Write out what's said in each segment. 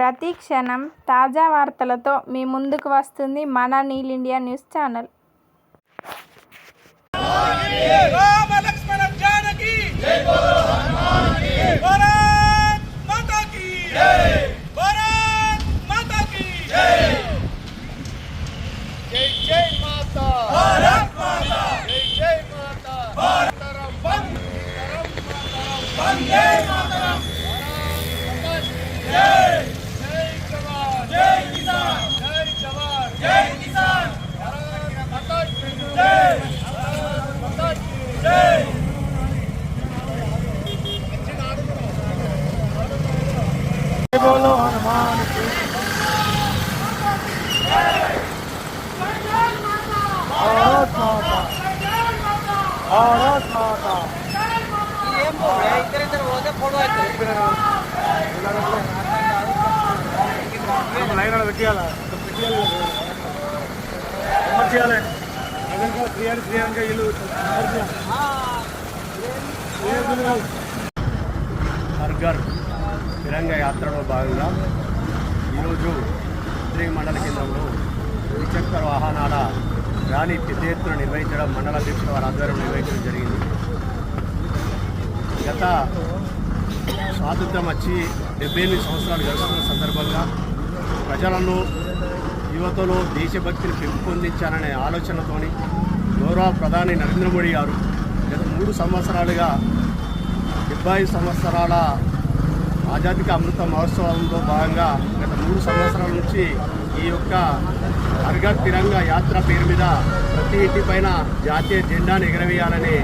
ప్రతి క్షణం తాజా వార్తలతో మీ ముందుకు వస్తుంది మన Neel India news channel. Line పెట్టాలా చేయాలి? తిరంగ యాత్రలో భాగంగా ఈరోజు ఉద్రేక మండల కేంద్రంలో ద్విచక్ర వాహనాల ర్యాలీ పెద్ద ఎత్తున నిర్వహించడం మండల అధ్యక్షుల వారి ఆధ్వర్యంలో నిర్వహించడం జరిగింది. గత స్వాతంత్రం వచ్చి డెబ్బై ఎనిమిది సంవత్సరాలు గడుస్తున్న సందర్భంగా ప్రజలను యువతలో దేశభక్తిని పెంపొందించాలనే ఆలోచనతోని గౌరవ ప్రధాని నరేంద్ర మోడీ గారు గత మూడు సంవత్సరాలుగా డెబ్బై సంవత్సరాల ఆజాదిక అమృత మహోత్సవంలో భాగంగా గత మూడు సంవత్సరాల నుంచి ఈ యొక్క అర్గర్ తిరంగ యాత్ర పేరు మీద ప్రతి ఇంటి పైన జాతీయ జెండాను ఎగరవేయాలనే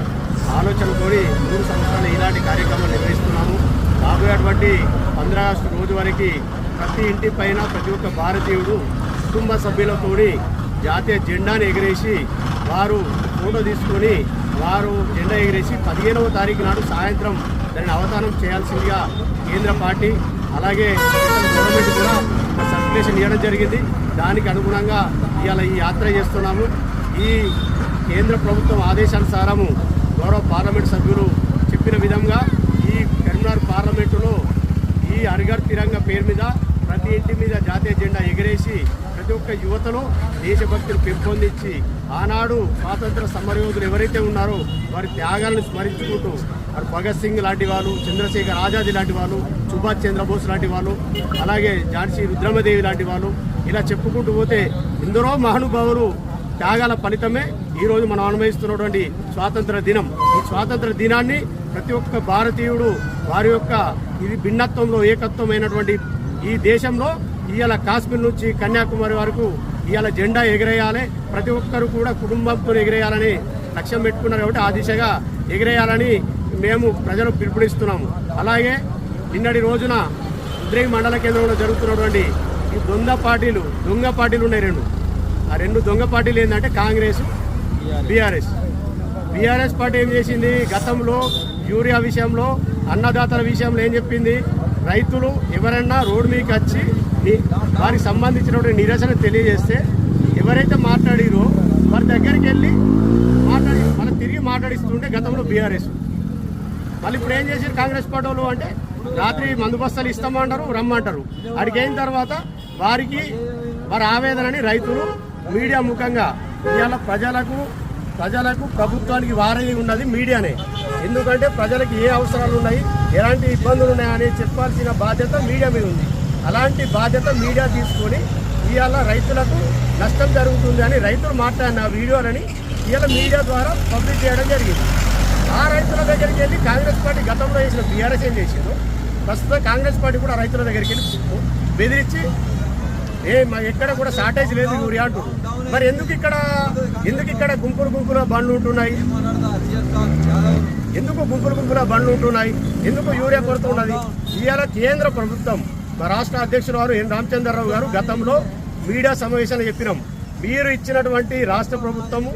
ఆలోచనతోని మూడు సంవత్సరాలు ఇలాంటి కార్యక్రమం నిర్వహిస్తున్నాము. రాబోయేటువంటి పంద్రా ఆగస్టు రోజు వరకు ప్రతి ఇంటి పైన ప్రతి ఒక్క భారతీయుడు కుటుంబ సభ్యులతోని జాతీయ జెండాను ఎగిరేసి వారు ఫోటో తీసుకొని వారు జెండా ఎగిరేసి పదిహేనవ తారీఖు నాడు సాయంత్రం దాన్ని అవధానం చేయాల్సిందిగా కేంద్ర పార్టీ అలాగే గవర్నమెంట్ కూడా ఒక సర్క్యులేషన్ ఇవ్వడం జరిగింది. దానికి అనుగుణంగా ఇవాళ ఈ యాత్ర చేస్తున్నాము. ఈ కేంద్ర ప్రభుత్వం ఆదేశానుసారము గౌరవ పార్లమెంట్ సభ్యులు చెప్పిన విధంగా ఈ కరీంనగర్ పార్లమెంటులో ఈ అరిగర్ తిరంగ పేరు మీద ప్రతి ఇంటి మీద జాతీయ జెండా ఎగిరేసి ప్రతి ఒక్క యువతలో దేశభక్తిని పెంపొందించి ఆనాడు స్వాతంత్ర సమరయోధులు ఎవరైతే ఉన్నారో వారి త్యాగాలను స్మరించుకుంటూ వారు భగత్ సింగ్ లాంటి వాళ్ళు చంద్రశేఖర్ ఆజాద్ లాంటి వాళ్ళు సుభాష్ చంద్రబోస్ లాంటి వాళ్ళు అలాగే ఝాన్సీ రుద్రమదేవి లాంటి వాళ్ళు ఇలా చెప్పుకుంటూ పోతే ఎందరో మహానుభావులు త్యాగాల ఫలితమే ఈరోజు మనం అనుభవిస్తున్నటువంటి స్వాతంత్ర దినం. ఈ స్వాతంత్ర దినాన్ని ప్రతి ఒక్క భారతీయుడు వారి యొక్క ఇది భిన్నత్వంలో ఏకత్వమైనటువంటి ఈ దేశంలో ఇవాళ కాశ్మీర్ నుంచి కన్యాకుమారి వరకు ఇవాళ జెండా ఎగిరేయాలి. ప్రతి ఒక్కరు కూడా కుటుంబంతో ఎగిరేయాలని లక్ష్యం పెట్టుకున్నారు కాబట్టి ఆ దిశగా ఎగిరేయాలని మేము ప్రజలు పిలుపునిస్తున్నాము. అలాగే నిన్నటి రోజున ఉద్రేగి మండల కేంద్రంలో జరుగుతున్నటువంటి ఈ దొంగ పార్టీలు దొంగ పార్టీలు ఉన్నాయి రెండు. ఆ రెండు దొంగ పార్టీలు ఏంటంటే కాంగ్రెస్ బీఆర్ఎస్. బీఆర్ఎస్ పార్టీ ఏం చేసింది? గతంలో యూరియా విషయంలో అన్నదాతల విషయంలో ఏం చెప్పింది? రైతులు ఎవరన్నా రోడ్డు మీకు వచ్చి వారికి సంబంధించినటువంటి నిరసన తెలియజేస్తే ఎవరైతే మాట్లాడిరో వారి దగ్గరికి వెళ్ళి మాట్లాడి మనం తిరిగి మాట్లాడిస్తుంటే గతంలో బీఆర్ఎస్. మళ్ళీ ఇప్పుడు ఏం చేశారు కాంగ్రెస్ పార్టీ అంటే రాత్రి మందు బస్తాలు ఇస్తామంటారు రమ్మంటారు. అడిగి అయిన తర్వాత వారికి వారి ఆవేదనని రైతులు మీడియా ముఖంగా ఇవాళ ప్రజలకు ప్రజలకు ప్రభుత్వానికి వారధి ఉన్నది మీడియానే. ఎందుకంటే ప్రజలకు ఏ అవసరాలు ఉన్నాయి ఎలాంటి ఇబ్బందులు ఉన్నాయని చెప్పాల్సిన బాధ్యత మీడియా మీద ఉంది. అలాంటి బాధ్యత మీడియా తీసుకొని ఇవాళ రైతులకు నష్టం జరుగుతుంది అని రైతులు మాట్లాడిన ఆ వీడియోలని ఇవాళ మీడియా ద్వారా పబ్లిష్ చేయడం జరిగింది. ఆ రైతుల దగ్గరికి వెళ్ళి కాంగ్రెస్ పార్టీ గతంలో చేసిన బీఆర్ఎస్ ఏం చేసిందో ప్రస్తుతం కాంగ్రెస్ పార్టీ కూడా రైతుల దగ్గరికి వెళ్ళి బెదిరించి ఏ మా ఎక్కడ కూడా షార్టేజ్ లేదు యూరియా అంటున్నారు. మరి ఎందుకు ఇక్కడ ఎందుకు ఇక్కడ గుంపులు గుంపుల బండ్లు ఉంటున్నాయి? ఎందుకు గుంపులు గుంపుల బండ్లు ఉంటున్నాయి? ఎందుకు యూరియా కొరత ఉన్నది? ఇవాళ కేంద్ర ప్రభుత్వం మా రాష్ట్ర అధ్యక్షుడు వారు ఎన్ రామచంద్రరావు గారు గతంలో మీడియా సమావేశాలు చెప్పినాం. మీరు ఇచ్చినటువంటి రాష్ట్ర ప్రభుత్వము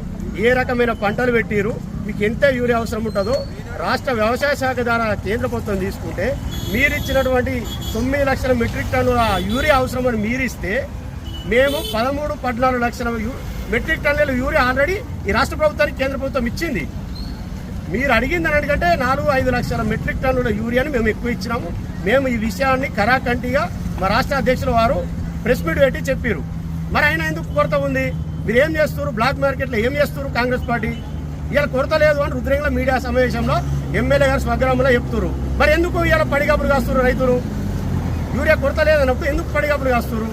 ఏ రకమైన పంటలు పెట్టిరు? మీకు ఎంత యూరియా అవసరం ఉంటుందో రాష్ట్ర వ్యవసాయ శాఖ ద్వారా కేంద్ర ప్రభుత్వం తీసుకుంటే మీరు ఇచ్చినటువంటి తొమ్మిది లక్షల మెట్రిక్ టన్నుల యూరియా అవసరం అని మీరు ఇస్తే మేము పదమూడు పద్నాలుగు లక్షల మెట్రిక్ టన్నుల యూరియా ఆల్రెడీ ఈ రాష్ట్ర ప్రభుత్వానికి కేంద్ర ప్రభుత్వం ఇచ్చింది. మీరు అడిగింది అన్నట్టుకంటే నాలుగు ఐదు లక్షల మెట్రిక్ టన్నుల యూరియాని మేము ఎక్కువ ఇచ్చినాము. మేము ఈ విషయాన్ని కరాకంటిగా మా రాష్ట్ర అధ్యక్షుల వారు ప్రెస్ మీట్ పెట్టి చెప్పారు మరి ఆయన ఎందుకు కొరత ఉంది? మీరు ఏం చేస్తారు బ్లాక్ మార్కెట్లో ఏం చేస్తారు కాంగ్రెస్ పార్టీ? ఇలా కొరత లేదు అని రుద్రంగుల మీడియా సమావేశంలో ఎమ్మెల్యే గారు స్వగ్రామంలో చెప్తున్నారు మరి ఎందుకు ఇలా పడిగప్పుడు కాస్తున్నారు రైతులు? యూరియా కొరత లేదన్నప్పుడు ఎందుకు పడిగప్పుడు కాస్తున్నారు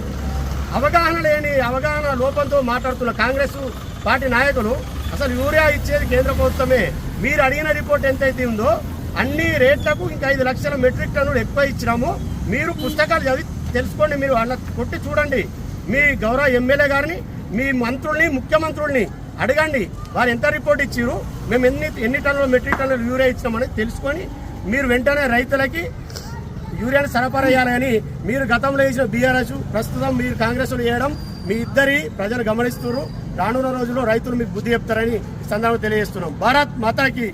అవగాహన లేని అవగాహన లోపంతో మాట్లాడుతున్న కాంగ్రెస్ పార్టీ నాయకులు అసలు యూరియా ఇచ్చేది కేంద్ర ప్రభుత్వమే. మీరు అడిగిన రిపోర్ట్ ఎంతైతే ఉందో అన్ని రేట్లకు ఇంకా ఐదు లక్షల మెట్రిక్ టన్నులు ఎక్కువ ఇచ్చినాము. మీరు పుస్తకాలు చదివి తెలుసుకోండి మీరు అన్న కొట్టి చూడండి. మీ గౌరవ ఎమ్మెల్యే గారిని మీ మంత్రుల్ని ముఖ్యమంత్రుల్ని అడగండి. వారు ఎంత రిపోర్ట్ ఇచ్చారు మేము ఎన్ని ఎన్ని టన్నుల మెట్రిక్ టన్నులు యూరియా ఇచ్చినామని తెలుసుకొని మీరు వెంటనే రైతులకి యూరియాను సరఫరా చేయాలని మీరు గతంలో వేసిన బీఆర్ఎస్ ప్రస్తుతం మీరు కాంగ్రెస్ వేయడం మీ ఇద్దరి ప్రజలు గమనిస్తున్నారు. రానున్న రోజుల్లో రైతులు మీకు బుద్ధి చెప్తారని ఈ సందర్భంగా తెలియజేస్తున్నాం. భారత్ మాతాకి